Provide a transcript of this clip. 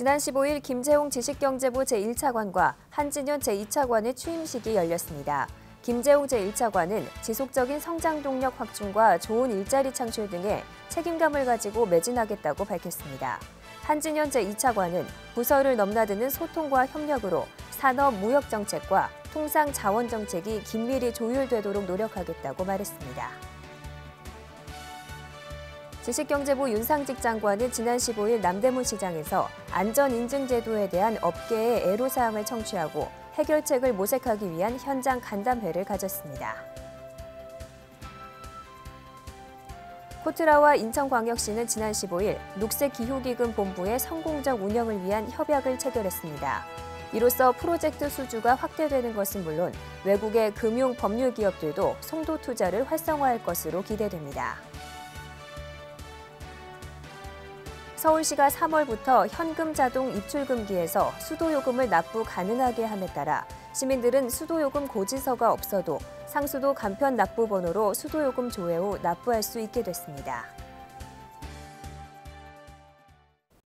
지난 15일 김재홍 지식경제부 제1차관과 한진현 제2차관의 취임식이 열렸습니다. 김재홍 제1차관은 지속적인 성장 동력 확충과 좋은 일자리 창출 등에 책임감을 가지고 매진하겠다고 밝혔습니다. 한진현 제2차관은 부서를 넘나드는 소통과 협력으로 산업 무역 정책과 통상 자원 정책이 긴밀히 조율되도록 노력하겠다고 말했습니다. 지식경제부 윤상직 장관은 지난 15일 남대문 시장에서 안전인증제도에 대한 업계의 애로사항을 청취하고 해결책을 모색하기 위한 현장 간담회를 가졌습니다. 코트라와 인천광역시는 지난 15일 녹색기후기금 본부의 성공적 운영을 위한 협약을 체결했습니다. 이로써 프로젝트 수주가 확대되는 것은 물론 외국의 금융 법률 기업들도 송도 투자를 활성화할 것으로 기대됩니다. 서울시가 3월부터 현금 자동 입출 금기에서 수도요금을 납부 가능하게 함에 따라 시민들은 수도요금 고지서가 없어도 상수도 간편 납부 번호로 수도요금 조회 후 납부할 수 있게 됐습니다.